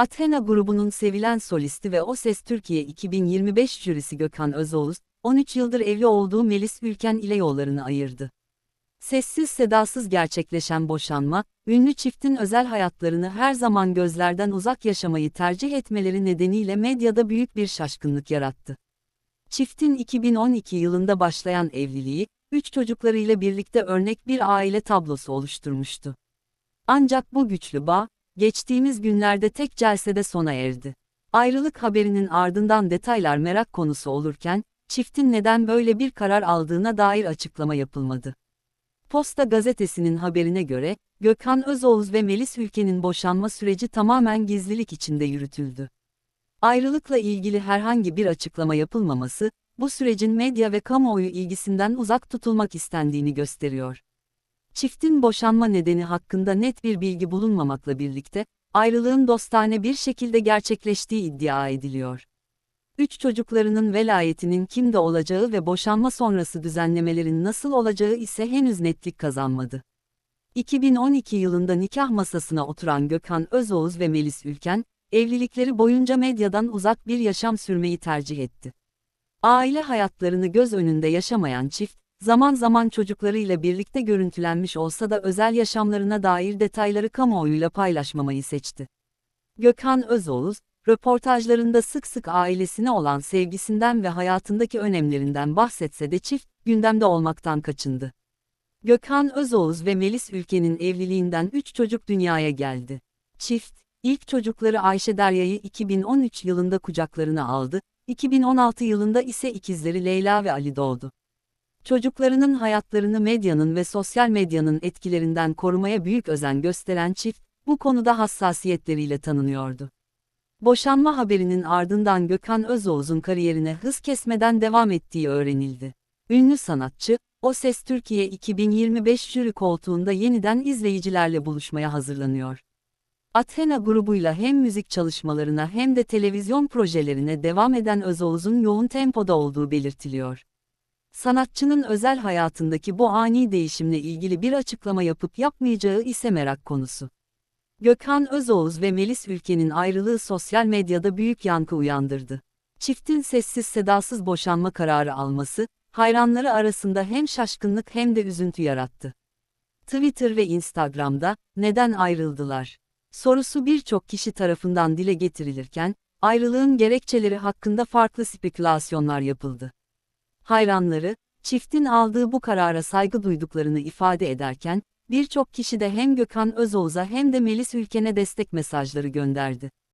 Athena grubunun sevilen solisti ve O Ses Türkiye 2025 jürisi Gökhan Özoğuz, 13 yıldır evli olduğu Melis Ülken ile yollarını ayırdı. Sessiz sedasız gerçekleşen boşanma, ünlü çiftin özel hayatlarını her zaman gözlerden uzak yaşamayı tercih etmeleri nedeniyle medyada büyük bir şaşkınlık yarattı. Çiftin 2012 yılında başlayan evliliği, üç çocuklarıyla birlikte örnek bir aile tablosu oluşturmuştu. Ancak bu güçlü bağ, geçtiğimiz günlerde tek celsede sona erdi. Ayrılık haberinin ardından detaylar merak konusu olurken, çiftin neden böyle bir karar aldığına dair açıklama yapılmadı. Posta gazetesinin haberine göre, Gökhan Özoğuz ve Melis Ülken'in boşanma süreci tamamen gizlilik içinde yürütüldü. Ayrılıkla ilgili herhangi bir açıklama yapılmaması, bu sürecin medya ve kamuoyu ilgisinden uzak tutulmak istendiğini gösteriyor. Çiftin boşanma nedeni hakkında net bir bilgi bulunmamakla birlikte, ayrılığın dostane bir şekilde gerçekleştiği iddia ediliyor. Üç çocuklarının velayetinin kimde olacağı ve boşanma sonrası düzenlemelerin nasıl olacağı ise henüz netlik kazanmadı. 2012 yılında nikah masasına oturan Gökhan Özoğuz ve Melis Ülken, evlilikleri boyunca medyadan uzak bir yaşam sürmeyi tercih etti. Aile hayatlarını göz önünde yaşamayan çift, zaman zaman çocuklarıyla birlikte görüntülenmiş olsa da özel yaşamlarına dair detayları kamuoyuyla paylaşmamayı seçti. Gökhan Özoğuz, röportajlarında sık sık ailesine olan sevgisinden ve hayatındaki önemlerinden bahsetse de çift, gündemde olmaktan kaçındı. Gökhan Özoğuz ve Melis Ülken'in evliliğinden 3 çocuk dünyaya geldi. Çift, ilk çocukları Ayşe Derya'yı 2013 yılında kucaklarına aldı, 2016 yılında ise ikizleri Leyla ve Ali doğdu. Çocuklarının hayatlarını medyanın ve sosyal medyanın etkilerinden korumaya büyük özen gösteren çift, bu konuda hassasiyetleriyle tanınıyordu. Boşanma haberinin ardından Gökhan Özoğuz'un kariyerine hız kesmeden devam ettiği öğrenildi. Ünlü sanatçı, O Ses Türkiye 2025 jüri koltuğunda yeniden izleyicilerle buluşmaya hazırlanıyor. Athena grubuyla hem müzik çalışmalarına hem de televizyon projelerine devam eden Özoğuz'un yoğun tempoda olduğu belirtiliyor. Sanatçının özel hayatındaki bu ani değişimle ilgili bir açıklama yapıp yapmayacağı ise merak konusu. Gökhan Özoğuz ve Melis Ülken'in ayrılığı sosyal medyada büyük yankı uyandırdı. Çiftin sessiz sedasız boşanma kararı alması, hayranları arasında hem şaşkınlık hem de üzüntü yarattı. Twitter ve Instagram'da, neden ayrıldılar? Sorusu birçok kişi tarafından dile getirilirken, ayrılığın gerekçeleri hakkında farklı spekülasyonlar yapıldı. Hayranları, çiftin aldığı bu karara saygı duyduklarını ifade ederken, birçok kişi de hem Gökhan Özoğuz'a hem de Melis Ülken'e destek mesajları gönderdi.